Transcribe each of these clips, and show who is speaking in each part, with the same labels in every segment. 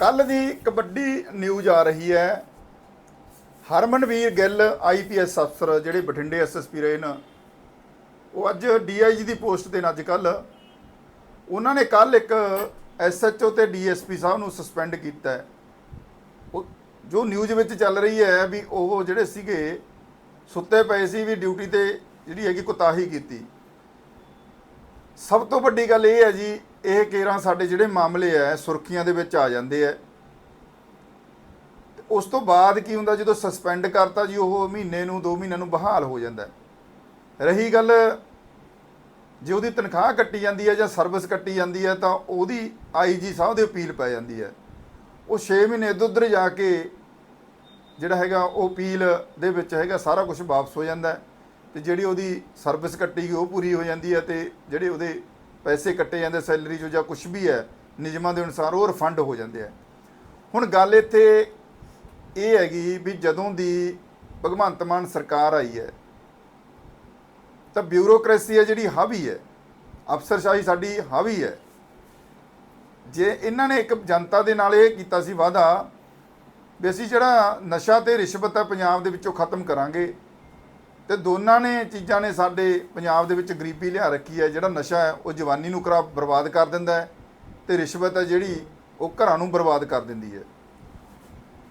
Speaker 1: ਕੱਲ ਦੀ ਕਬੱਡੀ ਨਿਊਜ਼ ਆ ਰਹੀ ਹੈ। ਹਰਮਨਵੀਰ ਗਿੱਲ ਆਈਪੀਐਸ ਅਫਸਰ, ਜਿਹੜੇ ਬਠਿੰਡੇ ਐਸਐਸਪੀ ਰਹੇ ਨੇ, ਉਹ ਅੱਜ ਡੀਆਈਜੀ ਦੀ ਪੋਸਟ ਤੇ ਨੇ ਅੱਜ ਕੱਲ ਉਹਨਾਂ ਨੇ ਕੱਲ ਇੱਕ ਐਸਐਚਓ ਤੇ ਡੀਐਸਪੀ ਸਾਹਿਬ ਨੂੰ ਸਸਪੈਂਡ ਕੀਤਾ ਹੈ। ਜੋ ਨਿਊਜ਼ ਵਿੱਚ ਚੱਲ ਰਹੀ ਹੈ ਵੀ ਉਹ ਜਿਹੜੇ ਸੀਗੇ, ਸੁੱਤੇ ਪਏ ਸੀ ਵੀ ਡਿਊਟੀ ਤੇ ਜਿਹੜੀ ਹੈਗੀ ਕੁਤਾਹੀ ਕੀਤੀ। ਸਭ ਤੋਂ ਵੱਡੀ ਗੱਲ ਇਹ ਹੈ ਜੀ ਇਹ ਕੇਰਾਂ ਸਾਡੇ ਜਿਹੜੇ ਮਾਮਲੇ ਆ ਸੁਰਖੀਆਂ ਦੇ ਵਿੱਚ ਆ ਜਾਂਦੇ ਆ ਤੇ ਉਸ ਤੋਂ ਬਾਅਦ ਕੀ ਹੁੰਦਾ, ਜਦੋਂ ਸਸਪੈਂਡ ਕਰਤਾ ਜੀ, ਉਹ ਮਹੀਨੇ ਨੂੰ 2 ਮਹੀਨਿਆਂ ਨੂੰ ਬਹਾਲ ਹੋ ਜਾਂਦਾ ਰਹੀ ਗੱਲ, ਜੇ ਉਹਦੀ ਤਨਖਾਹ ਕੱਟੀ ਜਾਂਦੀ ਹੈ ਜਾਂ ਸਰਵਿਸ ਕੱਟੀ ਜਾਂਦੀ ਹੈ ਤਾਂ ਉਹਦੀ ਆਈਜੀ ਸਾਹਿਬ ਦੇ ਅਪੀਲ ਪੈ ਜਾਂਦੀ ਹੈ ਉਹ 6 ਮਹੀਨੇ ਇੱਧਰ ਉੱਧਰ ਜਾ ਕੇ ਜਿਹੜਾ ਹੈਗਾ, ਉਹ ਅਪੀਲ ਦੇ ਵਿੱਚ ਹੈਗਾ, ਸਾਰਾ ਕੁਝ ਵਾਪਸ ਹੋ ਜਾਂਦਾ ਹੈ ਤੇ ਜਿਹੜੀ ਉਹਦੀ ਸਰਵਿਸ ਕੱਟੀ ਗਈ, ਉਹ ਪੂਰੀ ਹੋ ਜਾਂਦੀ ਹੈ ਤੇ ਜਿਹੜੇ ਉਹਦੇ ਪੈਸੇ ਕੱਟੇ ਜਾਂਦੇ, ਸੈਲਰੀ ਚੋਂ ਜਾਂ ਕੁਝ ਵੀ ਹੈ, ਨਿਯਮਾਂ ਦੇ ਅਨੁਸਾਰ ਉਹ ਰਿਫੰਡ ਹੋ ਜਾਂਦੇ ਆ ਹੁਣ ਗੱਲ ਇੱਥੇ ਇਹ ਹੈਗੀ ਵੀ ਜਦੋਂ ਦੀ ਭਗਵੰਤ ਮਾਨ ਸਰਕਾਰ ਆਈ ਹੈ, ਤਾਂ ਬਿਊਰੋਕ੍ਰੇਸੀ ਹੈ ਜਿਹੜੀ ਹਾਵੀ ਹੈ, ਅਫਸਰਸ਼ਾਹੀ ਸਾਡੀ ਹਾਵੀ ਹੈ। ਜੇ ਇਹਨਾਂ ਨੇ ਇੱਕ ਜਨਤਾ ਦੇ ਨਾਲ ਇਹ ਕੀਤਾ ਸੀ ਵਾਅਦਾ ਵੀ ਅਸੀਂ ਜਿਹੜਾ ਨਸ਼ਾ ਤੇ ਰਿਸ਼ਵਤ ਹੈ ਪੰਜਾਬ ਦੇ ਵਿੱਚੋਂ ਖਤਮ ਕਰਾਂਗੇ ਤੇ ਦੋਨਾਂ ਨੇ ਚੀਜ਼ਾਂ ਨੇ ਸਾਡੇ ਪੰਜਾਬ ਦੇ ਵਿੱਚ ਗਰੀਬੀ ਲਿਆ ਰੱਖੀ ਹੈ। ਜਿਹੜਾ ਨਸ਼ਾ ਹੈ, ਉਹ ਜਵਾਨੀ ਨੂੰ ਕਰਾ ਬਰਬਾਦ ਕਰ ਦਿੰਦਾ ਹੈ ਤੇ ਰਿਸ਼ਵਤ ਹੈ ਜਿਹੜੀ ਉਹ ਘਰਾਂ ਨੂੰ ਬਰਬਾਦ ਕਰ ਦਿੰਦੀ ਹੈ।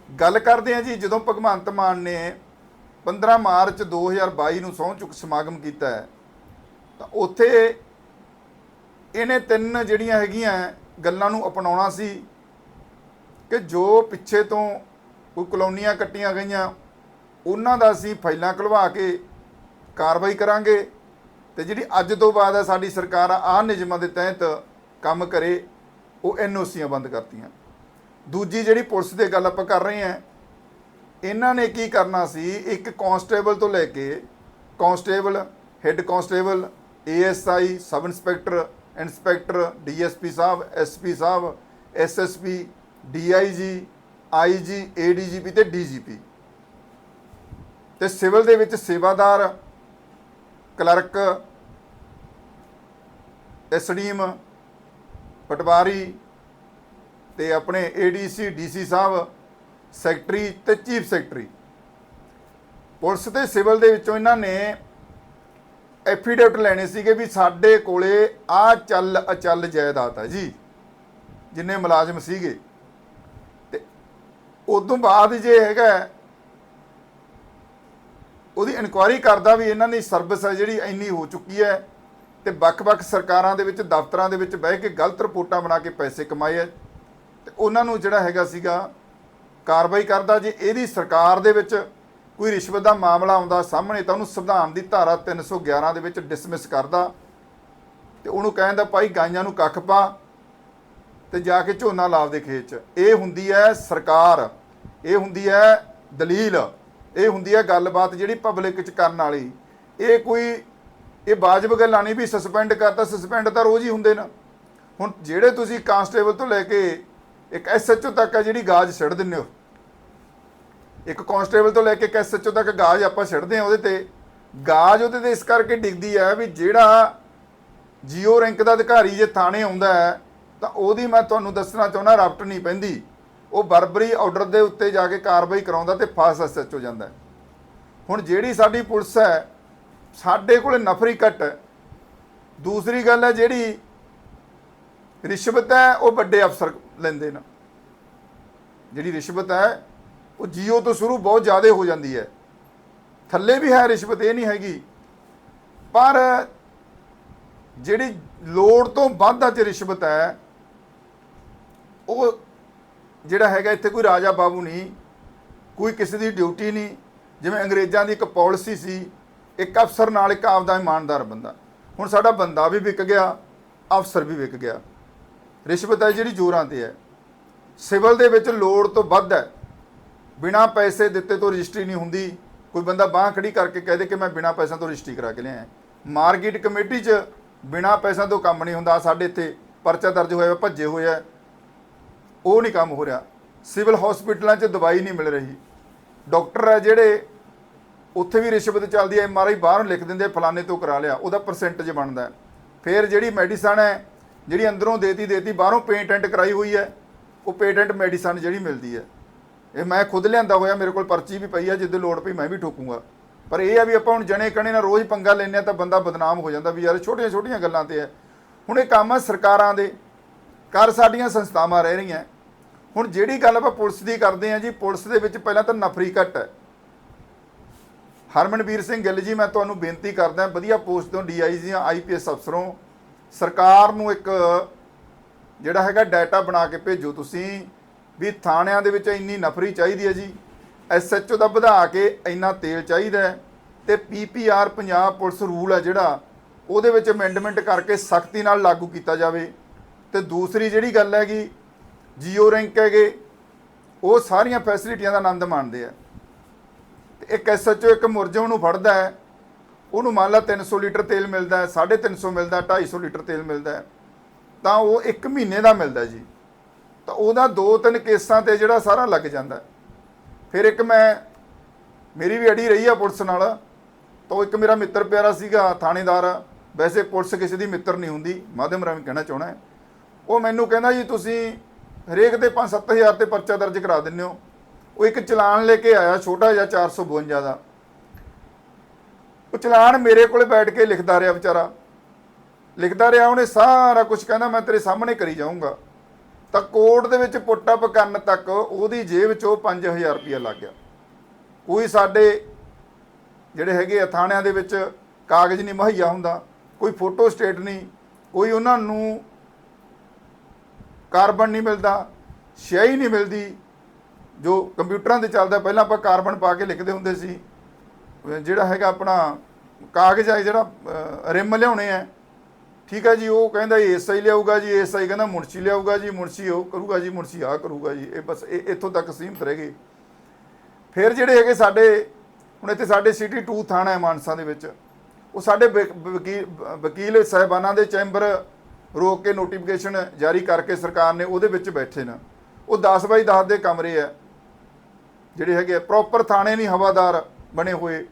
Speaker 1: ਗੱਲ ਕਰਦੇ ਹਾਂ ਜੀ, ਜਦੋਂ ਭਗਵੰਤ ਮਾਨ ਨੇ 15 ਮਾਰਚ 2022 ਨੂੰ ਸਹੁੰ ਚੁੱਕ ਸਮਾਗਮ ਕੀਤਾ ਹੈ, ਤਾਂ ਉੱਥੇ ਇਹਨੇ ਤਿੰਨ ਜਿਹੜੀਆਂ ਹੈਗੀਆਂ ਗੱਲਾਂ ਨੂੰ ਅਪਣਾਉਣਾ ਸੀ ਕਿ ਜੋ ਪਿੱਛੇ ਤੋਂ ਕੋਈ ਕਲੋਨੀਆਂ ਕੱਟੀਆਂ ਗਈਆਂ, ਉਹਨਾਂ ਦਾ ਅਸੀਂ ਫਾਈਲਾਂ ਖਲਵਾ ਕੇ ਕਾਰਵਾਈ ਕਰਾਂਗੇ ਤੇ ਜਿਹੜੀ ਅੱਜ ਤੋਂ ਬਾਅਦ ਹੈ ਸਾਡੀ ਸਰਕਾਰ ਆਹ ਨਿਯਮਾਂ ਦੇ ਤਹਿਤ ਕੰਮ ਕਰੇ, ਉਹ ਐਨਓਸੀਆਂ ਬੰਦ ਕਰਤੀਆਂ। ਦੂਜੀ ਜਿਹੜੀ ਪੁਲਿਸ ਦੇ ਗੱਲ ਆਪਾਂ ਕਰ ਰਹੇ ਹਾਂ, ਇਹਨਾਂ ਨੇ ਕੀ ਕਰਨਾ ਸੀ, ਇੱਕ ਕਾਂਸਟੇਬਲ ਤੋਂ ਲੈ ਕੇ constable head constable ASI sub inspector inspector DSP ਸਾਹਿਬ ਐਸਪੀ ਸਾਹਿਬ ਐਸਐਸਪੀ ਡੀਆਈਜੀ ਆਈਜੀ ਏਡੀਜੀਪੀ ਤੇ ਡੀਜੀਪੀ ਤੇ ਸਿਵਲ ਦੇ ਵਿੱਚ ਸੇਵਾਦਾਰ ਕਲਰਕ, ਐਸਡੀਐਮ, ਪਟਵਾਰੀ ਤੇ ਆਪਣੇ ਏਡੀਸੀ, ਡੀਸੀ ਸਾਹਿਬ, ਸੈਕਟਰੀ ਤੇ ਚੀਫ ਸੈਕਟਰੀ। ਪੁਲਿਸ ਤੇ ਸਿਵਲ ਦੇ ਵਿੱਚੋਂ ਇਹਨਾਂ ਨੇ ਐਫੀਡੇਵਿਟ ਲੈਣੇ ਸੀਗੇ ਵੀ ਸਾਡੇ ਕੋਲੇ ਆ ਚੱਲ ਅਚੱਲ ਜਾਇਦਾਦ ਹੈ ਜੀ, ਜਿੰਨੇ ਮੁਲਾਜ਼ਮ ਸੀਗੇ। ਤੇ ਉਦੋਂ ਬਾਅਦ ਜੇ ਹੈਗਾ ਉਹਦੀ ਇਨਕੁਆਇਰੀ ਕਰਦਾ ਵੀ ਇਹਨਾਂ ਦੀ ਸਰਵਿਸ ਹੈ ਜਿਹੜੀ ਇੰਨੀ ਹੋ ਚੁੱਕੀ ਹੈ ਤੇ ਵੱਖ-ਵੱਖ ਸਰਕਾਰਾਂ ਦੇ ਵਿੱਚ, ਦਫ਼ਤਰਾਂ ਦੇ ਵਿੱਚ ਬਹਿ ਕੇ ਗਲਤ ਰਿਪੋਰਟਾਂ ਬਣਾ ਕੇ ਪੈਸੇ ਕਮਾਏ ਹੈ। ਤੇ ਉਹਨਾਂ ਨੂੰ ਜਿਹੜਾ ਹੈਗਾ ਸੀਗਾ ਕਾਰਵਾਈ ਕਰਦਾ ਜੇ ਇਹਦੀ ਸਰਕਾਰ ਦੇ ਵਿੱਚ ਕੋਈ ਰਿਸ਼ਵਤ ਦਾ ਮਾਮਲਾ ਆਉਂਦਾ ਸਾਹਮਣੇ ਤਾਂ ਉਹਨੂੰ ਸੰਵਿਧਾਨ ਦੀ ਧਾਰਾ 311 ਦੇ ਵਿੱਚ ਡਿਸਮਿਸ ਕਰਦਾ ਤੇ ਉਹਨੂੰ ਕਹਿੰਦਾ, ਭਾਈ ਗਾਈਆਂ ਨੂੰ ਕੱਖ ਪਾ ਤੇ ਜਾ ਕੇ ਝੋਨਾ ਲਾਵ ਦੇ ਖੇਤ 'ਚ। ਇਹ ਹੁੰਦੀ ਹੈ ਸਰਕਾਰ, ਇਹ ਹੁੰਦੀ ਹੈ ਦਲੀਲ। ਇਹ ਹੁੰਦੀ ਹੈ ਗੱਲਬਾਤ ਜਿਹੜੀ ਪਬਲਿਕ 'ਚ ਕਰਨ ਵਾਲੀ। ਇਹ ਕੋਈ, ਇਹ ਵਾਜਬ ਗੱਲਾਂ ਨਹੀਂ ਵੀ ਸਸਪੈਂਡ ਕਰਤਾ ਸਸਪੈਂਡ ਤਾਂ ਰੋਜ਼ ਹੀ ਹੁੰਦੇ ਨਾ। ਹੁਣ ਜਿਹੜੇ ਤੁਸੀਂ ਕਾਂਸਟੇਬਲ ਤੋਂ ਲੈ ਕੇ ਇੱਕ ਐਸਐਚਓ ਤੱਕ ਆ ਜਿਹੜੀ ਗਾਜ ਛੱਡ ਦਿੰਦੇ ਹੋ। ਇੱਕ ਕਾਂਸਟੇਬਲ ਤੋਂ ਲੈ ਕੇ ਇੱਕ ਐਸਐਚਓ ਤੱਕ ਗਾਜ ਆਪਾਂ ਛੱਡਦੇ ਆ ਉਹਦੇ ਤੇ। ਗਾਜ ਉਹਦੇ ਤੇ ਇਸ ਕਰਕੇ ਡਿੱਗਦੀ ਹੈ ਵੀ ਜਿਹੜਾ ਜੀਓ ਰੈਂਕ ਦਾ ਅਧਿਕਾਰੀ ਜੇ ਥਾਣੇ ਆਉਂਦਾ ਹੈ, ਤਾਂ ਉਹਦੀ ਮੈਂ ਤੁਹਾਨੂੰ ਦੱਸਣਾ ਚਾਹੁੰਦਾ ਰਫਟ ਨਹੀਂ ਪੈਂਦੀ। ਉਹ ਬਰਬਰੀ ਆਰਡਰ ਦੇ ਉੱਤੇ ਜਾ ਕੇ ਕਾਰਵਾਈ ਕਰਾਉਂਦਾ ਤੇ ਫਾਸ ਐਸਐਚਓ ਜਾਂਦਾ ਹੁਣ ਜਿਹੜੀ ਸਾਡੀ ਪੁਲਿਸ ਹੈ, ਸਾਡੇ ਕੋਲੇ ਨਫਰੀ ਘੱਟ ਦੂਸਰੀ ਗੱਲ ਹੈ ਜਿਹੜੀ ਰਿਸ਼ਵਤ ਹੈ, ਉਹ ਵੱਡੇ ਅਫਸਰ ਲੈਂਦੇ ਨੇ। ਜਿਹੜੀ ਰਿਸ਼ਵਤ ਹੈ, ਉਹ ਜੀਓ ਤੋਂ ਸ਼ੁਰੂ ਬਹੁਤ ਜ਼ਿਆਦਾ ਹੋ ਜਾਂਦੀ ਹੈ। ਥੱਲੇ ਵੀ ਹੈ ਰਿਸ਼ਵਤ, ਇਹ ਨਹੀਂ ਹੈਗੀ। ਪਰ ਜਿਹੜੀ ਲੋੜ ਤੋਂ ਵੱਧ ਅੱਜ ਰਿਸ਼ਵਤ ਹੈ, ਉਹ ਜਿਹੜਾ ਹੈਗਾ ਇੱਥੇ ਕੋਈ ਰਾਜਾ ਬਾਬੂ ਨਹੀਂ, ਕੋਈ ਕਿਸੇ ਦੀ ਡਿਊਟੀ ਨਹੀਂ। ਜਿਵੇਂ ਅੰਗਰੇਜ਼ਾਂ ਦੀ ਇੱਕ ਪਾਲਿਸੀ ਸੀ, ਇੱਕ ਅਫਸਰ ਨਾਲ ਇੱਕ ਆਪਦਾ ਇਮਾਨਦਾਰ ਬੰਦਾ। ਹੁਣ ਸਾਡਾ ਬੰਦਾ ਵੀ ਵਿਕ ਗਿਆ, ਅਫਸਰ ਵੀ ਵਿਕ ਗਿਆ। ਰਿਸ਼ਵਤ ਹੈ ਜਿਹੜੀ ਜ਼ੋਰਾਂ ਤੇ ਹੈ। ਸਿਵਲ ਦੇ ਵਿੱਚ ਲੋੜ ਤੋਂ ਵੱਧ ਹੈ। ਬਿਨਾ ਪੈਸੇ ਦਿੱਤੇ ਤੋਂ ਰਜਿਸਟਰੀ ਨਹੀਂ ਹੁੰਦੀ। ਕੋਈ ਬੰਦਾ ਬਾਹ ਖੜੀ ਕਰਕੇ ਕਹਦੇ ਕਿ ਮੈਂ ਬਿਨਾ ਪੈਸਿਆਂ ਤੋਂ ਰਜਿਸਟਰੀ ਕਰਾ ਕੇ ਲਿਆ ਮਾਰਕੀਟ ਕਮੇਟੀ 'ਚ ਬਿਨਾ ਪੈਸਿਆਂ ਤੋਂ ਕੰਮ ਨਹੀਂ ਹੁੰਦਾ। ਸਾਡੇ ਇੱਥੇ ਪਰਚਾ ਦਰਜ ਹੋਇਆ ਭੱਜੇ ਹੋਏ ਆ। ਉਹ ਨਹੀਂ ਕੰਮ ਹੋ ਰਿਹਾ। ਸਿਵਲ ਹਸਪੀਟਲਾਂ 'ਚ ਦਵਾਈ ਨਹੀਂ ਮਿਲ ਰਹੀ। ਡਾਕਟਰ ਹੈ ਜਿਹੜੇ, ਉੱਥੇ ਵੀ ਰਿਸ਼ਵਤ ਚੱਲਦੀ ਹੈ ਐਮਆਰਆਈ ਬਾਹਰੋਂ ਲਿਖ ਦਿੰਦੇ ਫਲਾਣੇ ਤੋਂ ਕਰਾ ਲਿਆ, ਉਹਦਾ ਪਰਸੈਂਟੇਜ ਬਣਦਾ ਫਿਰ ਜਿਹੜੀ ਮੈਡੀਸਨ ਹੈ, ਜਿਹੜੀ ਅੰਦਰੋਂ ਦੇਤੀ ਦੇਤੀ, ਬਾਹਰੋਂ ਪੇਟੈਂਟ ਕਰਾਈ ਹੋਈ ਹੈ, ਉਹ ਪੇਟੈਂਟ ਮੈਡੀਸਨ ਜਿਹੜੀ ਮਿਲਦੀ ਹੈ। ਇਹ ਮੈਂ ਖੁਦ ਲਿਆਂਦਾ ਹੋਇਆ, ਮੇਰੇ ਕੋਲ ਪਰਚੀ ਵੀ ਪਈ ਹੈ ਜਿੱਦੇ ਲੋੜ ਪਈ ਮੈਂ ਵੀ ਠੋਕੂੰਗਾ। ਪਰ ਇਹ ਆ ਵੀ ਆਪਾਂ ਹੁਣ ਜਣੇ ਕਣੇ ਨਾਲ ਰੋਜ਼ ਪੰਗਾ ਲੈਂਦੇ ਆ, ਤਾਂ ਬੰਦਾ ਬਦਨਾਮ ਹੋ ਜਾਂਦਾ ਵੀ ਯਾਰ ਛੋਟੀਆਂ ਛੋਟੀਆਂ ਗੱਲਾਂ ਤੇ ਹੈ। ਹੁਣ ਇਹ ਕੰਮ ਆ ਸਰਕਾਰਾਂ ਦੇ ਕਰ ਸਾਡੀਆਂ ਸੰਸਥਾਵਾਂ ਰਹਿ ਰਹੀਆਂ। ਹੁਣ ਜਿਹੜੀ ਗੱਲ ਆਪਾਂ ਪੁਲਿਸ ਦੀ ਕਰਦੇ ਆ ਜੀ, ਪੁਲਿਸ ਦੇ ਵਿੱਚ ਪਹਿਲਾਂ ਤਾਂ ਨਫਰੀ ਘੱਟ ਹੈ। ਹਰਮਨਵੀਰ ਸਿੰਘ ਗਿੱਲ ਜੀ, ਮੈਂ ਤੁਹਾਨੂੰ ਬੇਨਤੀ ਕਰਦਾ ਵਧੀਆ ਪੋਸਟ ਤੋਂ ਡੀਆਈਜੀ ਆਈਪੀਐਸ ਅਫਸਰੋਂ, ਸਰਕਾਰ ਨੂੰ ਇੱਕ ਜਿਹੜਾ ਹੈਗਾ ਡਾਟਾ ਬਣਾ ਕੇ ਭੇਜੋ ਤੁਸੀਂ ਵੀ ਥਾਣਿਆਂ ਦੇ ਵਿੱਚ ਇੰਨੀ ਨਫਰੀ ਚਾਹੀਦੀ ਹੈ ਜੀ। ਐਸਐਚਓ ਦਾ ਵਧਾ ਕੇ ਇੰਨਾ ਤੇਲ ਚਾਹੀਦਾ ਹੈ ਤੇ ਪੀਪੀਆਰ ਪੰਜਾਬ ਪੁਲਿਸ ਰੂਲ ਹੈ ਜਿਹੜਾ, ਉਹਦੇ ਵਿੱਚ ਅਮੈਂਡਮੈਂਟ ਕਰਕੇ ਸਖਤੀ ਨਾਲ ਲਾਗੂ ਕੀਤਾ ਜਾਵੇ। ਤੇ ਦੂਸਰੀ ਜਿਹੜੀ ਗੱਲ ਹੈਗੀ ਜੀਓ ਰੈਂਕ ਹੈਗੇ ਉਹ ਸਾਰੀਆਂ ਫੈਸਿਲਿਟੀਆਂ ਦਾ ਆਨੰਦ ਮਾਣਦੇ ਆ। ਤੇ ਇੱਕ ਐਸਐਚਓ ਇੱਕ ਮੁਰਜਮ ਨੂੰ ਫੜਦਾ ਹੈ ਉਹਨੂੰ ਮੰਨ ਲਾ 300 ਲੀਟਰ ਤੇਲ ਮਿਲਦਾ ਹੈ 350 ਮਿਲਦਾ ਹੈ, 250 ਲੀਟਰ ਤੇਲ ਮਿਲਦਾ ਤਾਂ ਉਹ 1 ਮਹੀਨੇ ਦਾ ਮਿਲਦਾ ਜੀ। ਤਾਂ ਉਹਦਾ ਦੋ ਤਿੰਨ ਕੇਸਾਂ ਤੇ ਜਿਹੜਾ ਸਾਰਾ ਲੱਗ ਜਾਂਦਾ ਫਿਰ ਇੱਕ ਮੈਂ ਮੇਰੀ ਵੀ ਅੜੀ ਰਹੀ ਆ ਪੁਲਿਸ ਨਾਲ ਤਾਂ ਉਹ ਇੱਕ ਮੇਰਾ ਮਿੱਤਰ ਪਿਆਰਾ ਸੀਗਾ ਥਾਣੇਦਾਰ ਵੈਸੇ ਪੁਲਿਸ ਕਿਸੇ ਦੀ ਮਿੱਤਰ ਨਹੀਂ ਹੁੰਦੀ ਮਾਧਿਅਮ ਰਾਹੀਂ ਕਹਿਣਾ ਚਾਹਣਾ ਉਹ ਮੈਨੂੰ ਕਹਿੰਦਾ ਜੀ, ਤੁਸੀਂ ਹਰੇਕ ਦੇ 5-7000 ਤੇ ਪਰਚਾ ਦਰਜ ਕਰਾ ਦਿੰਦੇ ਹੋ। ਉਹ ਇੱਕ ਚਲਾਨ ਲੈ ਕੇ ਆਇਆ, ਛੋਟਾ ਜਿਹਾ 452 ਦਾ। ਉਹ ਚਲਾਨ ਮੇਰੇ ਕੋਲੇ ਬੈਠ ਕੇ ਲਿਖਦਾ ਰਿਹਾ ਵਿਚਾਰਾ। ਲਿਖਦਾ ਰਿਹਾ, ਉਹਨੇ ਸਾਰਾ ਕੁਝ ਕਹਿੰਦਾ, ਮੈਂ ਤੇਰੇ ਸਾਹਮਣੇ ਕਰੀ ਜਾਊਂਗਾ। ਤਾਂ ਕੋਰਟ ਦੇ ਵਿੱਚ ਪੁੱਟਅਪ ਕਰਨ ਤੱਕ ਉਹਦੀ ਜੇਬ 'ਚੋਂ 5000 ਰੁਪਇਆ ਲੱਗ ਗਿਆ। ਕੋਈ ਸਾਡੇ ਜਿਹੜੇ ਹੈਗੇ ਆ ਥਾਣਿਆਂ ਦੇ ਵਿੱਚ ਕਾਗਜ਼ ਨਹੀਂ ਮੁਹੱਈਆ ਹੁੰਦਾ, ਕੋਈ ਫੋਟੋ ਸਟੇਟ ਨਹੀਂ, ਕੋਈ ਉਹਨਾਂ ਨੂੰ ਕਾਰਬਨ ਨਹੀਂ ਮਿਲਦਾ, ਸ਼ਿਆਈ ਨਹੀਂ ਮਿਲਦੀ, ਜੋ ਕੰਪਿਊਟਰਾਂ ਤੇ ਚੱਲਦਾ, ਪਹਿਲਾਂ ਆਪਾਂ ਕਾਰਬਨ ਪਾ ਕੇ ਲਿਖਦੇ ਹੁੰਦੇ ਸੀ। ਜਿਹੜਾ ਹੈਗਾ ਆਪਣਾ ਕਾਗਜ਼ ਹੈ ਜਿਹੜਾ ਰਿਮ ਲਿਆਉਣੇ ਆ। ਠੀਕ ਹੈ ਜੀ, ਉਹ ਕਹਿੰਦਾ ਐਸਆਈ ਲਿਆਊਗਾ ਜੀ ਐਸਆਈ ਕਹਿੰਦਾ ਮੁਨਸ਼ੀ ਲਿਆਊਗਾ ਜੀ, ਮੁਨਸ਼ੀ ਉਹ ਕਰੂਗਾ ਜੀ, ਮੁਨਸ਼ੀ ਆ ਕਰੂਗਾ ਜੀ, ਇਹ ਬਸ ਇਹ ਇੱਥੋਂ ਤੱਕ ਸੀਮਤ ਰਹਿ ਗਏ ਫਿਰ ਜਿਹੜੇ ਹੈਗੇ ਸਾਡੇ, ਹੁਣ ਇੱਥੇ ਸਾਡੇ ਸਿਟੀ 2 ਥਾਣਾ ਹੈ ਮਾਨਸਾ ਦੇ ਵਿੱਚ, ਉਹ ਸਾਡੇ ਵਕੀਲ ਵਕੀਲ ਸਾਹਿਬਾਨਾਂ ਦੇ ਚੈਂਬਰ ਰੋਕ ਕੇ ਨੋਟੀਫਿਕੇਸ਼ਨ ਜਾਰੀ ਕਰਕੇ ਸਰਕਾਰ ਨੇ ਉਹਦੇ ਵਿੱਚ ਬੈਠੇ ਨੇ। ਉਹ 10 ਬਾਈ 10 ਦੇ ਕਮਰੇ ਆ, ਜਿਹੜੇ ਹੈਗੇ ਪ੍ਰੋਪਰ ਥਾਣੇ ਨਹੀਂ ਹਵਾਦਾਰ ਬਣੇ ਹੋਏ।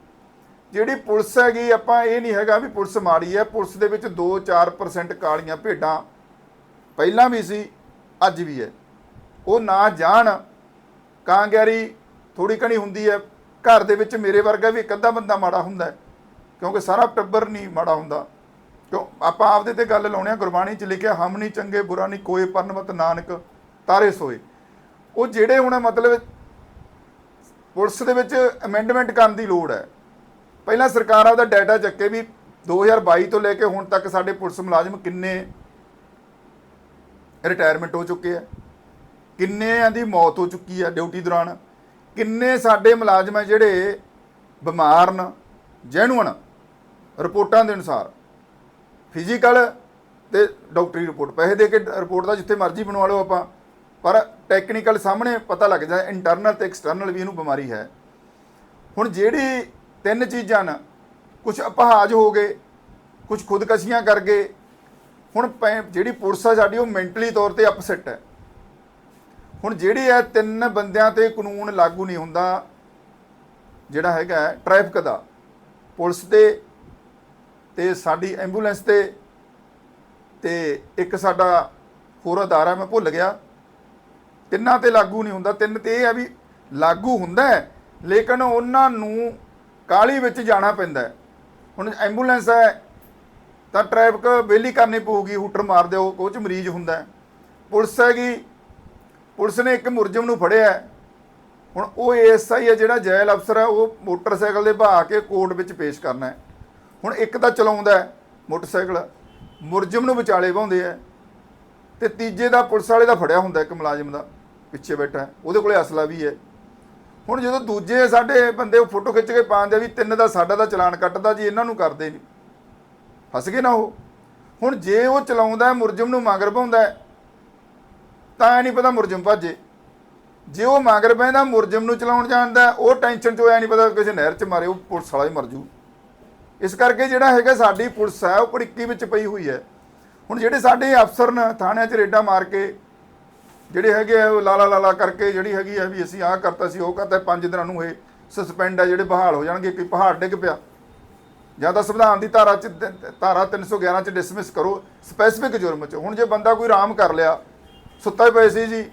Speaker 1: ਜਿਹੜੀ ਪੁਲਿਸ ਹੈਗੀ, ਆਪਾਂ ਇਹ ਨਹੀਂ ਹੈਗਾ ਵੀ ਪੁਲਿਸ ਮਾੜੀ ਹੈ, ਪੁਲਿਸ ਦੇ ਵਿੱਚ 2-4% ਕਾਲੀਆਂ ਭੇਡਾਂ ਪਹਿਲਾਂ ਵੀ ਸੀ, ਅੱਜ ਵੀ ਹੈ। ਉਹ ਨਾ ਜਾਣ ਕਾਂਗਿਆਰੀ ਥੋੜੀ ਕਣੀ ਹੁੰਦੀ ਹੈ। ਘਰ ਦੇ ਵਿੱਚ ਮੇਰੇ ਵਰਗਾ ਵੀ ਇੱਕ ਅੱਧਾ ਬੰਦਾ ਮਾੜਾ ਹੁੰਦਾ ਕਿਉਂਕਿ ਸਾਰਾ ਟੱਬਰ ਨਹੀਂ ਮਾੜਾ ਹੁੰਦਾ। ਕਿਉਂ? ਆਪਾਂ ਆਪਦੇ ਤੇ ਗੱਲ ਲਾਉਣੇ ਆ, ਗੁਰਬਾਣੀ ਚ ਲਿਖਿਆ, ਹਮ ਨਹੀਂ ਚੰਗੇ, ਬੁਰਾ ਨਹੀਂ ਕੋਏ ਪਰਨਮਤ ਨਾਨਕ, ਤਾਰੇ ਸੋਏ। ਉਹ ਜਿਹੜੇ ਹੁਣ ਮਤਲਬ ਪੁਲਿਸ ਦੇ ਵਿੱਚ ਅਮੈਂਡਮੈਂਟ ਕਰਨ ਦੀ ਲੋੜ ਹੈ। ਪਹਿਲਾਂ ਸਰਕਾਰ ਆਪਦਾ ਡਾਟਾ ਚੱਕੇ ਵੀ 2022 ਤੋਂ ਲੈ ਕੇ ਹੁਣ ਤੱਕ ਸਾਡੇ ਪੁਲਿਸ ਮੁਲਾਜ਼ਮ ਕਿੰਨੇ ਰਿਟਾਇਰਮੈਂਟ ਹੋ ਚੁੱਕੇ ਆ। ਕਿੰਨਿਆਂ ਦੀ ਮੌਤ ਹੋ ਚੁੱਕੀ ਆ ਡਿਊਟੀ ਦੌਰਾਨ। ਕਿੰਨੇ ਸਾਡੇ ਮੁਲਾਜ਼ਮ ਆ ਜਿਹੜੇ ਬਿਮਾਰ ਨੇ ਜੈਨੂਅਨ ਰਿਪੋਰਟਾਂ ਦੇ ਅਨੁਸਾਰ। ਫਿਜ਼ੀਕਲ ਤੇ ਡਾਕਟਰੀ ਰਿਪੋਰਟ। ਪੈਸੇ ਦੇ ਕੇ ਰਿਪੋਰਟ ਦਾ ਜਿੱਥੇ ਮਰਜ਼ੀ ਬਣਵਾ ਲਓ ਆਪਾਂ। ਪਰ ਟੈਕਨੀਕਲ ਸਾਹਮਣੇ ਪਤਾ ਲੱਗ ਜਾਂਦਾ ਇੰਟਰਨਲ ਤੇ ਐਕਸਟਰਨਲ ਵੀ ਇਹਨੂੰ ਬਿਮਾਰੀ ਹੈ। ਹੁਣ ਜਿਹੜੀ ਤਿੰਨ ਚੀਜ਼ਾਂ ਨਾ ਕੁਝ ਅਪਹਾਜ ਹੋ ਗਏ ਕੁਝ ਖੁਦਕਸ਼ੀਆਂ ਕਰ ਗਏ। ਹੁਣ ਪੈ- ਜਿਹੜੀ ਪੁਲਿਸ ਆ ਸਾਡੀ, ਉਹ ਮੈਂਟਲੀ ਤੌਰ ਤੇ ਅਪਸੈਟ ਹੈ। ਹੁਣ ਜਿਹੜੀ ਇਹ ਤਿੰਨ ਬੰਦਿਆਂ ਤੇ ਕਾਨੂੰਨ ਲਾਗੂ ਨਹੀਂ ਹੁੰਦਾ, ਜਿਹੜਾ ਹੈਗਾ ਟ੍ਰੈਫਿਕ ਦਾ, ਪੁਲਿਸ ਤੇ ਤੇ ਸਾਡੀ ਐਂਬੂਲੈਂਸ ਤੇ ਤੇ ਇੱਕ ਸਾਡਾ ਹੋਰ ਅਦਾਰਾ ਮੈਂ ਭੁੱਲ ਗਿਆ। ਤਿੰਨਾਂ ਤੇ ਲਾਗੂ ਨਹੀਂ ਹੁੰਦਾ। ਤਿੰਨ ਤੇ ਇਹ ਆ ਵੀ ਲਾਗੂ ਹੁੰਦਾ ਹੈ, ਲੇਕਿਨ ਉਹਨਾਂ ਨੂੰ ਕਾਲੀ ਵਿੱਚ ਜਾਣਾ ਪੈਂਦਾ ਹੈ। ਹੁਣ ਐਂਬੂਲੈਂਸ ਹੈ, ਤਾਂ ਟ੍ਰੈਫਿਕ ਵੇਲੀ ਕਰਨੀ ਪਊਗੀ, ਹੂਟਰ ਮਾਰ ਦਿਓ, ਉਹ 'ਚ ਮਰੀਜ਼ ਹੁੰਦਾ ਪੁਲਿਸ ਹੈਗੀ, ਪੁਲਿਸ ਨੇ ਇੱਕ ਮੁਰਜਮ ਨੂੰ ਫੜਿਆ ਹੁਣ ਉਹ ਐਸਆਈ ਹੈ ਜਿਹੜਾ ਜੈਲ ਅਫਸਰ ਹੈ, ਉਹ ਮੋਟਰਸਾਈਕਲ ਦੇ ਬਹਾ ਕੇ ਕੋਰਟ ਵਿੱਚ ਪੇਸ਼ ਕਰਨਾ ਹੈ। ਹੁਣ ਇੱਕ ਤਾਂ ਚਲਾਉਂਦਾ ਮੋਟਰਸਾਈਕਲ ਮੁਰਜਮ ਨੂੰ ਵਿਚਾਲੇ ਵਾਉਂਦੇ ਆ ਤੇ ਤੀਜੇ ਦਾ ਪੁਲਿਸ ਵਾਲੇ ਦਾ ਫੜਿਆ ਹੁੰਦਾ ਇੱਕ ਮੁਲਾਜ਼ਮ ਦਾ ਪਿੱਛੇ ਬੈਠਾ ਉਹਦੇ ਕੋਲੇ ਅਸਲਾ ਵੀ ਹੈ। ਹੁਣ ਜਦੋਂ ਦੂਜੇ ਸਾਡੇ ਬੰਦੇ ਉਹ ਫੋਟੋ ਖਿੱਚ ਕੇ ਪਾਉਂਦੇ ਵੀ ਤਿੰਨ ਦਾ ਸਾਡਾ ਦਾ ਚਲਾਨ ਕੱਟਦਾ ਜੀ ਇਹਨਾਂ ਨੂੰ ਕਰਦੇ ਨਹੀਂ। ਫਸ ਗਏ ਨਾ ਉਹ। ਹੁਣ ਜੇ ਉਹ ਚਲਾਉਂਦਾ ਹੈ, ਮੁਰਜਮ ਨੂੰ ਮਗਰ ਪਾਉਂਦਾ ਹੈ, ਤਾਂ ਨਹੀਂ ਪਤਾ ਮੁਰਜਮ ਭੱਜੇ। ਜੇ ਉਹ ਮਗਰ ਪੈਂਦਾ ਮੁਰਜਮ ਨੂੰ ਚਲਾਉਣ ਜਾਣਦਾ ਉਹ ਟੈਨਸ਼ਨ ਚ ਹੋਇਆ ਨਹੀਂ ਪਤਾ ਕਿਸੇ ਨਹਿਰ ਚ ਮਾਰੇ ਉਹ ਪੁਲਿਸ ਵਾਲਾ ਹੀ ਮਰ ਜੂ। ਇਸ ਕਰਕੇ ਜਿਹੜਾ ਹੈਗਾ ਸਾਡੀ ਪੁਲਿਸ ਹੈ, ਉਹ ਪੜਿੱਕੀ ਵਿੱਚ ਪਈ ਹੋਈ ਹੈ। ਹੁਣ ਜਿਹੜੇ ਸਾਡੇ ਅਫਸਰ ਨੇ ਥਾਣਿਆਂ 'ਚ ਰੇਡਾਂ ਮਾਰ ਕੇ, ਜਿਹੜੇ ਹੈਗੇ ਆ, ਉਹ ਲਾਲਾ ਲਾਲਾ ਕਰਕੇ ਜਿਹੜੀ ਹੈਗੀ ਆ ਵੀ ਅਸੀਂ ਆਹ ਕਰਤਾ ਸੀ ਉਹ ਕਰਤਾ, ਪੰਜ ਦਿਨਾਂ ਨੂੰ ਇਹ ਸਸਪੈਂਡ ਆ, ਜਿਹੜੇ ਬਹਾਲ ਹੋ ਜਾਣਗੇ ਕੋਈ ਪਹਾੜ ਡਿੱਗ ਪਿਆ। ਜਾਂ ਤਾਂ ਸੰਵਿਧਾਨ ਦੀ ਧਾਰਾ 'ਚ ਤ- ਧਾਰਾ 311 'ਚ ਡਿਸਮਿਸ ਕਰੋ ਸਪੈਸੀਫਿਕ ਜੁਰਮ 'ਚ। ਹੁਣ ਜੇ ਬੰਦਾ ਕੋਈ ਆਰਾਮ ਕਰ ਲਿਆ, ਸੁੱਤਾ ਹੀ ਪਏ ਸੀ ਜੀ।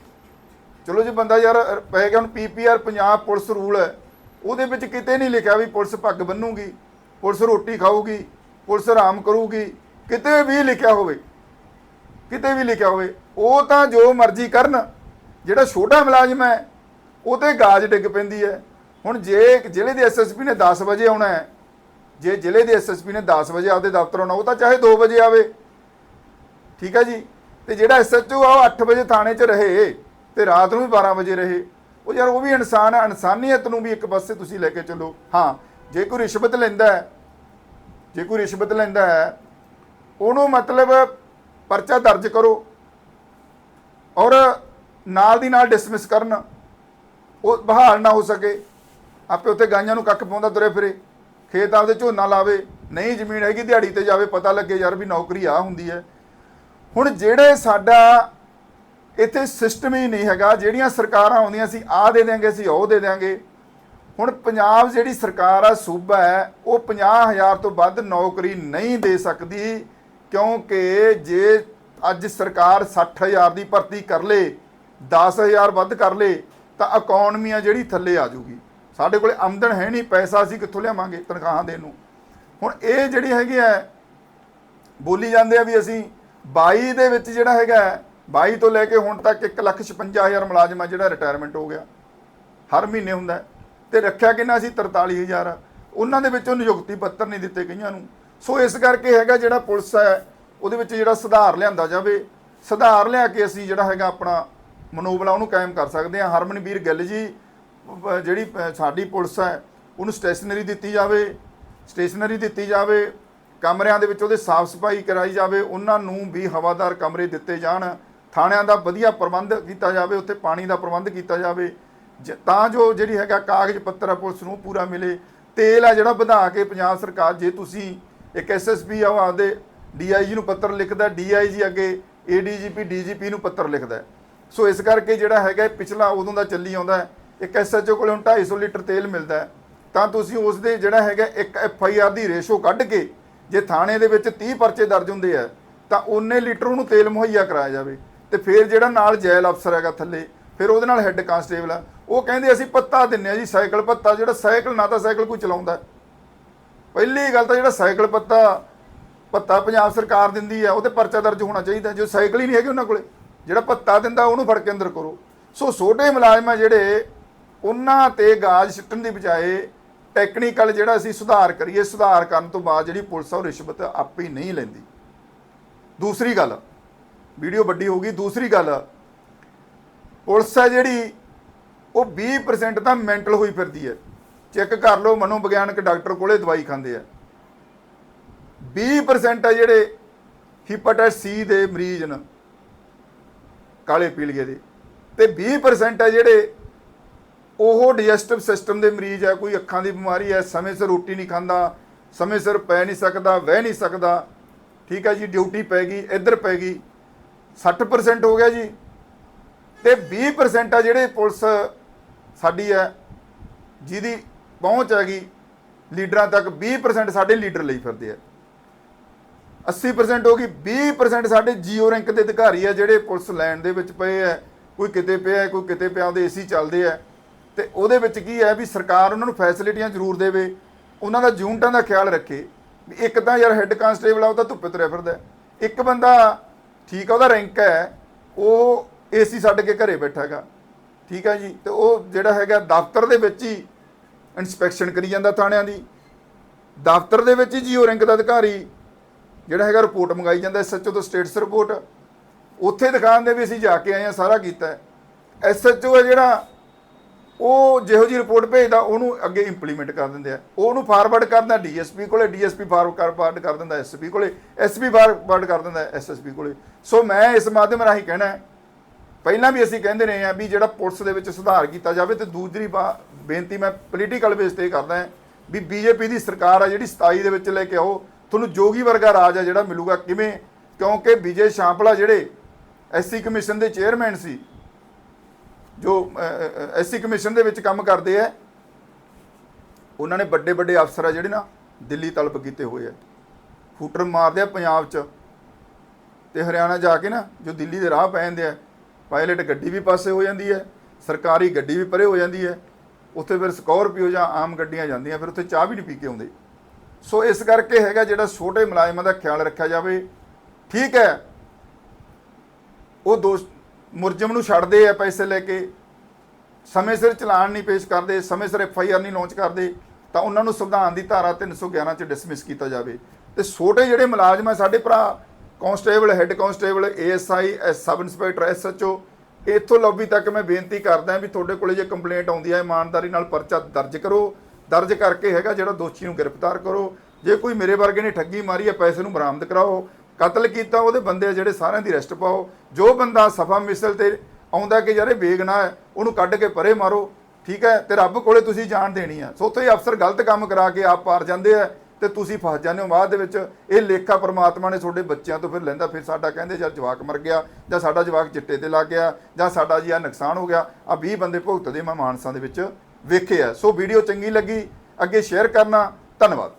Speaker 1: ਚਲੋ ਜੇ, ਬੰਦਾ ਯਾਰ ਪੈ ਗਿਆ ਹੁਣ ਪੀਪੀਆਰ ਪੰਜਾਬ ਪੁਲਿਸ ਰੂਲ ਹੈ। ਉਹਦੇ ਵਿੱਚ ਕਿਤੇ ਨਹੀਂ ਲਿਖਿਆ ਵੀ ਪੁਲਿਸ ਪੱਗ ਬੰਨੂਗੀ। ਪੁਲਿਸ ਰੋਟੀ ਖਾਊਗੀ, ਪੁਲਿਸ ਆਰਾਮ ਕਰੂਗੀ, ਕਿਤੇ ਵੀ ਲਿਖਿਆ ਹੋਵੇ, ਕਿਤੇ ਵੀ ਲਿਖਿਆ ਹੋਵੇ, ਉਹ ਤਾਂ ਜੋ ਮਰਜ਼ੀ ਕਰਨ, ਜਿਹੜਾ ਛੋਟਾ ਮੁਲਾਜ਼ਮ ਹੈ, ਉਹ ਤੇ ਗਾਜ ਡਿੱਗ ਪੈਂਦੀ ਹੈ। ਹੁਣ ਜੇ ਜ਼ਿਲ੍ਹੇ ਦੇ ਐਸਐਸਪੀ ਨੇ 10 ਵਜੇ ਆਉਣਾ ਹੈ, ਜੇ ਜ਼ਿਲ੍ਹੇ ਦੇ ਐਸਐਸਪੀ ਨੇ 10 ਵਜੇ ਆਪਦੇ ਦਫ਼ਤਰ ਆਉਣਾ, ਉਹ ਤਾਂ ਚਾਹੇ 2 ਵਜੇ ਆਵੇ। ਠੀਕ ਹੈ ਜੀ? ਤੇ ਜਿਹੜਾ ਐਸਐਚਓ ਆ, ਉਹ 8 ਵਜੇ ਥਾਣੇ 'ਚ ਰਹੇ ਤੇ ਰਾਤ ਨੂੰ ਵੀ 12 ਵਜੇ ਰਹੇ। ਉਹ ਯਾਰ ਉਹ ਵੀ ਇਨਸਾਨ ਹੈ, ਇਨਸਾਨੀਅਤ ਨੂੰ ਵੀ ਇੱਕ ਪਾਸੇ ਤੁਸੀਂ ਲੈ ਕੇ ਚੱਲੋ। ਹਾਂ, ਜੇ ਕੋਈ ਰਿਸ਼ਵਤ ਲੈਂਦਾ ਹੈ ਜੇ ਕੋਈ ਰਿਸ਼ਵਤ ਲੈਂਦਾ ਹੈ, ਉਹਨੂੰ ਮਤਲਬ ਪਰਚਾ ਦਰਜ ਕਰੋ ਔਰ ਨਾਲ ਦੀ ਨਾਲ ਡਿਸਮਿਸ ਕਰਨ, ਉਹ ਬਹਾਲ ਨਾ ਹੋ ਸਕੇ। ਆਪੇ ਉੱਥੇ ਗਾਈਆਂ ਨੂੰ ਕੱਖ ਪਾਉਂਦਾ ਤੁਰੇ ਫਿਰੇ, ਖੇਤ ਆਪਦੇ ਝੋਨਾ ਲਾਵੇ, ਨਹੀਂ ਜ਼ਮੀਨ ਹੈਗੀ ਦਿਹਾੜੀ ਤੇ ਜਾਵੇ, ਪਤਾ ਲੱਗੇ ਯਾਰ ਵੀ ਨੌਕਰੀ ਆ ਹੁੰਦੀ ਹੈ। ਹੁਣ ਜਿਹੜੇ ਸਾਡਾ ਇੱਥੇ ਸਿਸਟਮ ਹੀ ਨਹੀਂ ਹੈਗਾ, ਜਿਹੜੀਆਂ ਸਰਕਾਰਾਂ ਆਉਂਦੀਆਂ ਸੀ, ਆਹ ਦੇ ਦਿਆਂਗੇ ਅਸੀਂ, ਉਹ ਦੇ ਦਿਆਂਗੇ। ਹੁਣ ਪੰਜਾਬ ਜਿਹੜੀ ਸਰਕਾਰ ਆ ਸੂਬਾ ਹੈ ਉਹ 50000 ਤੋਂ ਵੱਧ ਨੌਕਰੀ ਨਹੀਂ ਦੇ ਸਕਦੀ ਕਿਉਂਕਿ ਜੇ ਅੱਜ ਸਰਕਾਰ 60000 ਦੀ ਭਰਤੀ ਕਰ ਲੇ 10000 ਵੱਧ ਕਰ ਲੇ ਤਾਂ ਇਕਨੋਮੀ ਆ ਜਿਹੜੀ ਥੱਲੇ ਆ ਜੂਗੀ ਸਾਡੇ ਕੋਲੇ ਆਮਦਨ ਹੈ ਨਹੀਂ ਪੈਸਾ ਅਸੀਂ ਕਿੱਥੋਂ ਲਿਆਵਾਂਗੇ ਤਨਖਾਹਾਂ ਦੇਣ ਨੂੰ? ਹੁਣ ਇਹ ਜਿਹੜੀ ਹੈਗੀ ਹੈ ਬੋਲੀ ਜਾਂਦੇ ਆ ਵੀ ਅਸੀਂ 22 ਦੇ ਵਿੱਚ ਜਿਹੜਾ ਹੈਗਾ ਹੈ, 22 ਤੋਂ ਲੈ ਕੇ ਹੁਣ ਤੱਕ 156000 ਮੁਲਾਜ਼ਮ ਆ ਜਿਹੜਾ ਰਿਟਾਇਰਮੈਂਟ ਹੋ ਗਿਆ। ਹਰ ਮਹੀਨੇ ਹੁੰਦਾ। ਹੈ। ਤੇ ਰੱਖਿਆ ਕਿੰਨਾ ਸੀ? 43000 ਉਹਨਾਂ ਦੇ ਵਿੱਚੋਂ ਨਿਯੁਕਤੀ ਪੱਤਰ ਨਹੀਂ ਦਿੱਤੇ ਕਈਆਂ ਨੂੰ। ਸੋ ਇਸ ਕਰਕੇ ਹੈਗਾ ਜਿਹੜਾ ਪੁਲਿਸ ਹੈ, ਉਹਦੇ ਵਿੱਚ ਜਿਹੜਾ ਸੁਧਾਰ ਲਿਆਂਦਾ ਜਾਵੇ। ਸੁਧਾਰ ਲਿਆ ਕੇ ਅਸੀਂ ਜਿਹੜਾ ਹੈਗਾ ਆਪਣਾ ਮਨੋਬਲਾ ਉਹਨੂੰ ਕਾਇਮ ਕਰ ਸਕਦੇ ਹਾਂ। ਹਰਮਨਵੀਰ ਗਿੱਲ ਜੀ ਜਿਹੜੀ ਸਾਡੀ ਪੁਲਿਸ ਹੈ, ਉਹਨੂੰ ਸਟੇਸ਼ਨਰੀ ਦਿੱਤੀ ਜਾਵੇ। ਸਟੇਸ਼ਨਰੀ ਦਿੱਤੀ ਜਾਵੇ। ਕਮਰਿਆਂ ਦੇ ਵਿੱਚ ਉਹਦੇ ਸਾਫ਼ ਸਫ਼ਾਈ ਕਰਾਈ ਜਾਵੇ। ਉਹਨਾਂ ਨੂੰ ਵੀ ਹਵਾਦਾਰ ਕਮਰੇ ਦਿੱਤੇ ਜਾਣ। ਥਾਣਿਆਂ ਦਾ ਵਧੀਆ ਪ੍ਰਬੰਧ ਕੀਤਾ ਜਾਵੇ। ਉੱਥੇ ਪਾਣੀ ਦਾ ਪ੍ਰਬੰਧ ਕੀਤਾ ਜਾਵੇ। ਤਾਂ ਜੋ ਜਿਹੜੀ ਹੈਗਾ ਕਾਗਜ਼ ਪੱਤਰ ਆ ਪੁਲਿਸ ਨੂੰ ਪੂਰਾ ਮਿਲੇ। ਤੇਲ ਆ ਜਿਹੜਾ ਵਧਾ ਕੇ ਪੰਜਾਬ ਸਰਕਾਰ, ਜੇ ਤੁਸੀਂ ਇੱਕ ਐਸਐਸਪੀ ਆ ਉਹ ਆਪਦੇ ਡੀਆਈਜੀ ਨੂੰ ਪੱਤਰ ਲਿਖਦਾ ਡੀਆਈਜੀ ਅੱਗੇ ਏਡੀਜੀਪੀ ਡੀਜੀਪੀ ਨੂੰ ਪੱਤਰ ਲਿਖਦਾ। ਸੋ ਇਸ ਕਰਕੇ ਜਿਹੜਾ ਹੈਗਾ ਪਿਛਲਾ ਉਦੋਂ ਦਾ ਚੱਲੀ ਆਉਂਦਾ ਹੈ। ਇੱਕ ਐਸਐਚਓ ਕੋਲੇ ਹੁਣ 250 ਲੀਟਰ ਤੇਲ ਮਿਲਦਾ ਤਾਂ ਤੁਸੀਂ ਉਸ ਦੇ ਜਿਹੜਾ ਹੈਗਾ ਇੱਕ ਐਫਆਈਆਰ ਦੀ ਰੇਸ਼ੋ ਕੱਢ ਕੇ ਜੇ ਥਾਣੇ ਦੇ ਵਿੱਚ 30 ਪਰਚੇ ਦਰਜ ਹੁੰਦੇ ਆ, ਤਾਂ ਉਹਨੇ ਲੀਟਰ ਉਹਨੂੰ ਤੇਲ ਮੁਹੱਈਆ ਕਰਾਇਆ ਜਾਵੇ। ਤੇ ਫਿਰ ਜਿਹੜਾ ਨਾਲ ਜੈਲ ਅਫਸਰ ਹੈਗਾ ਥੱਲੇ ਫਿਰ ਉਹਦੇ ਨਾਲ ਹੈੱਡ ਕਾਂਸਟੇਬਲ ਆ। ਉਹ ਕਹਿੰਦੇ ਅਸੀਂ ਪੱਤਾ ਦਿੰਨੇ ਆ ਜੀ, ਸਾਈਕਲ ਪੱਤਾ, ਜਿਹੜਾ ਸਾਈਕਲ ਨਾ ਤਾਂ ਸਾਈਕਲ ਕੋਈ ਚਲਾਉਂਦਾ। ਪਹਿਲੀ ਗੱਲ ਤਾਂ ਜਿਹੜਾ ਸਾਈਕਲ ਪੱਤਾ ਪੱਤਾ ਪੰਜਾਬ ਸਰਕਾਰ ਦਿੰਦੀ ਹੈ ਉਹਤੇ ਪਰਚਾ ਦਰਜ ਹੋਣਾ ਚਾਹੀਦਾ। ਜੋ ਸਾਈਕਲ ਹੀ ਨਹੀਂ ਹੈਗੇ ਉਹਨਾਂ ਕੋਲੇ, ਜਿਹੜਾ ਪੱਤਾ ਦਿੰਦਾ ਉਹਨੂੰ ਫੜ ਕੇ ਅੰਦਰ ਕਰੋ। ਸੋ ਛੋਟੇ ਮੁਲਾਜ਼ਮ ਆ ਜਿਹੜੇ, ਉਹਨਾਂ ਤੇ ਗਾਜ ਸਿੱਟਣ ਦੀ ਬਜਾਏ ਟੈਕਨੀਕਲ ਜਿਹੜਾ ਅਸੀਂ ਸੁਧਾਰ ਕਰੀਏ, ਸੁਧਾਰ ਕਰਨ ਤੋਂ ਬਾਅਦ ਜਿਹੜੀ ਪੁਲਿਸ ਆ ਉਹ ਰਿਸ਼ਵਤ ਆਪੇ ਹੀ ਨਹੀਂ ਲੈਂਦੀ। ਦੂਸਰੀ ਗੱਲ, ਵੀਡੀਓ ਵੱਡੀ ਹੋ ਗਈ। ਦੂਸਰੀ ਗੱਲ ਪੁਲਿਸ ਹੈ ਜਿਹੜੀ, ਉਹ 20% ਤਾਂ ਮੈਂਟਲ ਹੋਈ ਫਿਰਦੀ ਹੈ। ਚੈੱਕ ਕਰ ਲਓ, ਮਨੋਵਿਗਿਆਨਕ ਡਾਕਟਰ ਕੋਲੇ ਦਵਾਈ ਖਾਂਦੇ ਆ। 20% ਆ ਜਿਹੜੇ ਹਿਪਾਟਾਈਟਸ ਸੀ ਦੇ ਮਰੀਜ਼ ਨੇ, ਕਾਲੇ ਪੀਲੀਏ ਦੇ। ਤੇ 20% ਆ ਜਿਹੜੇ ਉਹ ਡਾਈਜੈਸਟਿਵ ਸਿਸਟਮ ਦੇ ਮਰੀਜ਼ ਹੈ ਕੋਈ ਅੱਖਾਂ ਦੀ ਬਿਮਾਰੀ ਹੈ ਸਮੇਂ ਸਿਰ ਰੋਟੀ ਨਹੀਂ ਖਾਂਦਾ, ਸਮੇਂ ਸਿਰ ਪੈ ਨਹੀਂ ਸਕਦਾ, ਵਹਿ ਨਹੀਂ ਸਕਦਾ। ਠੀਕ ਹੈ ਜੀ ਡਿਊਟੀ ਪੈ ਗਈ, ਇੱਧਰ ਪੈ ਗਈ। 60% ਹੋ ਗਿਆ ਜੀ। ਤੇ 20% ਆ ਜਿਹੜੇ ਪੁਲਿਸ ਸਾਡੀ ਹੈ, ਜਿਹਦੀ ਪਹੁੰਚ ਹੈਗੀ ਲੀਡਰਾਂ ਤੱਕ 20% ਸਾਡੇ ਲੀਡਰ ਲਈ ਫਿਰਦੇ ਆ। 80% ਹੋ ਗਈ 20% ਸਾਡੇ ਜੀਓ ਰੈਂਕ ਦੇ ਅਧਿਕਾਰੀ ਆ ਜਿਹੜੇ ਪੁਲਿਸ ਲਾਈਨ ਦੇ ਵਿੱਚ ਪਏ ਆ। ਕੋਈ ਕਿਤੇ ਪਿਆ, ਕੋਈ ਕਿਤੇ ਪਿਆ, ਉਹਦੇ ਏਸੀ ਚੱਲਦੇ ਆ। ਤੇ ਉਹਦੇ ਵਿੱਚ ਕੀ ਹੈ ਵੀ ਸਰਕਾਰ ਉਹਨਾਂ ਨੂੰ ਫੈਸਿਲਿਟੀਆਂ ਜ਼ਰੂਰ ਦੇਵੇ, ਉਹਨਾਂ ਦਾ ਯੂਨਿਟਾਂ ਦਾ ਖਿਆਲ ਰੱਖੇ। ਵੀ ਇੱਕ ਤਾਂ ਯਾਰ ਹੈੱਡ ਕਾਂਸਟੇਬਲ ਆ, ਉਹ ਤਾਂ ਧੁੱਪੇ ਤੁਰਿਆ ਫਿਰਦਾ। ਇੱਕ ਬੰਦਾ ਠੀਕ ਆ, ਉਹਦਾ ਰੈਂਕ ਹੈ, ਉਹ ਏਸੀ ਛੱਡ ਕੇ ਘਰੇ ਬੈਠਾ ਹੈਗਾ। ਠੀਕ ਹੈ ਜੀ? ਤੇ ਉਹ ਜਿਹੜਾ ਹੈਗਾ ਦਫ਼ਤਰ ਦੇ ਵਿੱਚ ਹੀ ਇਨਸਪੈਕਸ਼ਨ ਕਰੀ ਜਾਂਦਾ ਥਾਣਿਆਂ ਦੀ। ਦਫ਼ਤਰ ਦੇ ਵਿੱਚ ਹੀ ਜੀਓ ਰੈਂਕ ਦਾ ਅਧਿਕਾਰੀ ਜਿਹੜਾ ਹੈਗਾ ਰਿਪੋਰਟ ਮੰਗਾਈ ਜਾਂਦਾ ਐਸਐਚਓ ਤੋਂ ਸਟੇਟਸ ਰਿਪੋਰਟ ਉੱਥੇ ਦਿਖਾਉਂਦੇ ਵੀ ਅਸੀਂ ਜਾ ਕੇ ਆਏ ਆ, ਸਾਰਾ ਕੀਤਾ ਹੈ। ਐਸਐਚਓ ਹੈ ਜਿਹੜਾ ਉਹ ਜਿਹੋ ਜੀ ਰਿਪੋਰਟ ਭੇਜਦਾ, ਉਹਨੂੰ ਅੱਗੇ ਇੰਪਲੀਮੈਂਟ ਕਰ ਦਿੰਦੇ ਆ। ਉਹ ਉਹਨੂੰ ਫਾਰਵਰਡ ਕਰਦਾ ਡੀਐਸਪੀ ਕੋਲੇ ਡੀਐਸਪੀ ਫਾਰਵਰਡ ਕਰ ਦਿੰਦਾ ਐਸਪੀ ਕੋਲੇ। ਐਸਪੀ ਫਾਰਵਰਡ ਕਰ ਦਿੰਦਾ ਐਸਐਸਪੀ ਕੋਲੇ। ਸੋ ਮੈਂ ਇਸ ਮਾਧਿਅਮ ਰਾਹੀਂ ਕਹਿਣਾ ਹੈ ਪਹਿਲਾਂ ਵੀ ਅਸੀਂ ਕਹਿੰਦੇ ਰਹੇ ਆ ਵੀ ਜਿਹੜਾ ਪੁਲਿਸ ਦੇ ਵਿੱਚ ਸੁਧਾਰ ਕੀਤਾ ਜਾਵੇ ਤੇ ਦੂਸਰੀ ਬਾ- ਬੇਨਤੀ ਮੈਂ ਪੋਲੀਟੀਕਲ ਬੇਸ ਤੇ ਕਰਦਾ ਹਾਂ ਵੀ ਬੀਜੇਪੀ ਦੀ ਸਰਕਾਰ ਆ ਜਿਹੜੀ 27 ਦੇ ਵਿੱਚ ਲੈ ਕੇ ਆਓ, ਤੁਹਾਨੂੰ ਜੋਗੀ ਵਰਗਾ ਰਾਜ ਆ ਜਿਹੜਾ ਮਿਲੂਗਾ। ਕਿਵੇਂ? ਕਿਉਂਕਿ ਵਿਜੇ ਸ਼ਾਂਪਲਾ ਜਿਹੜੇ ਐਸਸੀ ਕਮਿਸ਼ਨ ਦੇ ਚੇਅਰਮੈਨ ਸੀ, ਜੋ ਐਸਸੀ ਕਮਿਸ਼ਨ ਦੇ ਵਿੱਚ ਕੰਮ ਕਰਦੇ ਆ, ਉਹਨਾਂ ਨੇ ਵੱਡੇ ਵੱਡੇ ਅਫਸਰ ਆ ਜਿਹੜੇ ਨਾ ਦਿੱਲੀ ਤਲਬ ਕੀਤੇ ਹੋਏ ਆ। ਫੂਟਰ ਮਾਰਦੇ ਆ ਪੰਜਾਬ 'ਚ ਤੇ ਹਰਿਆਣਾ ਜਾ ਕੇ ਨਾ ਜੋ ਦਿੱਲੀ ਦੇ ਰਾਹ ਪੈ ਜਾਂਦੇ ਆ ਪਾਇਲਟ ਗੱਡੀ ਵੀ ਪਾਸੇ ਹੋ ਜਾਂਦੀ ਹੈ, ਸਰਕਾਰੀ ਗੱਡੀ ਵੀ ਪਰੇ ਹੋ ਜਾਂਦੀ ਹੈ, ਉੱਥੇ ਫਿਰ ਸਕੋਰਪੀਓ ਜਾਂ ਆਮ ਗੱਡੀਆਂ ਜਾਂਦੀਆਂ, ਫਿਰ ਉੱਥੇ ਚਾਹ ਵੀ ਨਹੀਂ ਪੀ ਕੇ ਆਉਂਦੇ। ਸੋ ਇਸ ਕਰਕੇ ਹੈਗਾ ਜਿਹੜਾ ਛੋਟੇ ਮੁਲਾਜ਼ਮਾਂ ਦਾ ਖਿਆਲ ਰੱਖਿਆ ਜਾਵੇ, ਠੀਕ ਹੈ। ਉਹ ਦੋਸ਼, ਮੁਰਜਮ ਨੂੰ ਛੱਡਦੇ ਆ ਪੈਸੇ ਲੈ ਕੇ, ਸਮੇਂ ਸਿਰ ਚਲਾਨ ਨਹੀਂ ਪੇਸ਼ ਕਰਦੇ, ਸਮੇਂ ਸਿਰ ਐਫ ਆਈ ਆਰ ਨਹੀਂ ਲਾਂਚ ਕਰਦੇ, ਤਾਂ ਉਹਨਾਂ ਨੂੰ ਸੰਵਿਧਾਨ ਦੀ ਧਾਰਾ 311 ਚ ਡਿਸਮਿਸ ਕੀਤਾ ਜਾਵੇ। ਤੇ ਛੋਟੇ ਜਿਹੜੇ ਮੁਲਾਜ਼ਮ ਆ, ਸਾਡੇ ਭਰਾ constable, head constable, ASI, sub inspector, SHO, ਇੱਥੋਂ ਲੌਬੀ ਤੱਕ ਮੈਂ ਬੇਨਤੀ ਕਰਦਾ ਵੀ ਤੁਹਾਡੇ ਕੋਲੇ ਜੇ ਕੰਪਲੇਂਟ ਆਉਂਦੀ ਹੈ ਇਮਾਨਦਾਰੀ ਨਾਲ ਪਰਚਾ ਦਰਜ ਕਰੋ। ਦਰਜ ਕਰਕੇ ਹੈਗਾ ਜਿਹੜਾ ਦੋਸ਼ੀ ਨੂੰ ਗ੍ਰਿਫਤਾਰ ਕਰੋ। ਜੇ ਕੋਈ ਮੇਰੇ ਵਰਗੇ ਨੇ ਠੱਗੀ ਮਾਰੀ ਹੈ ਪੈਸੇ ਨੂੰ ਬਰਾਮਦ ਕਰਾਓ, ਕਤਲ ਕੀਤਾ, ਉਹਦੇ ਬੰਦੇ ਜਿਹੜੇ ਸਾਰਿਆਂ ਦੀ ਅਰੈਸਟ ਪਾਓ। ਜੋ ਬੰਦਾ ਸਫਾ ਮਿਸਲ ਤੇ ਆਉਂਦਾ ਕਿ ਯਾਰ ਇਹ ਬੇਗਨਾ ਹੈ ਉਹਨੂੰ ਕੱਢ ਕੇ ਪਰੇ ਮਾਰੋ। ਠੀਕ ਹੈ? ਤੇ ਰੱਬ ਕੋਲੇ ਤੁਸੀਂ ਜਾਣ ਦੇਣੀ ਆ। ਸੋ ਉੱਥੇ ਹੀ ਅਫਸਰ ਗਲਤ ਕੰਮ ਕਰਾ ਕੇ ਆਪ ਪਾਰ ਜਾਂਦੇ ਆ। ਤੇ ਤੁਸੀਂ ਫਸ ਜਾਂਦੇ ਹੋ। ਬਾਅਦ ਦੇ ਵਿੱਚ ਇਹ ਲੇਖਾ ਪ੍ਰਮਾਤਮਾ ਨੇ ਤੁਹਾਡੇ ਬੱਚਿਆਂ ਤੋਂ ਫਿਰ ਲੈਂਦਾ। ਫਿਰ ਸਾਡਾ ਕਹਿੰਦੇ ਯਾਰ ਜਵਾਕ ਮਰ ਗਿਆ ਜਾਂ ਸਾਡਾ ਜਵਾਕ ਚਿੱਟੇ ਤੇ ਲੱਗ ਗਿਆ ਜਾਂ ਸਾਡਾ ਜੀ ਆ ਨੁਕਸਾਨ ਹੋ ਗਿਆ। ਆ 20 ਬੰਦੇ ਭੁਗਤਦੇ ਮੈਂ ਮਾਨਸਾਂ ਦੇ ਵਿੱਚ ਵੇਖੇ ਆ। ਸੋ ਵੀਡੀਓ ਚੰਗੀ ਲੱਗੀ, ਅੱਗੇ ਸ਼ੇਅਰ ਕਰਨਾ। ਧੰਨਵਾਦ।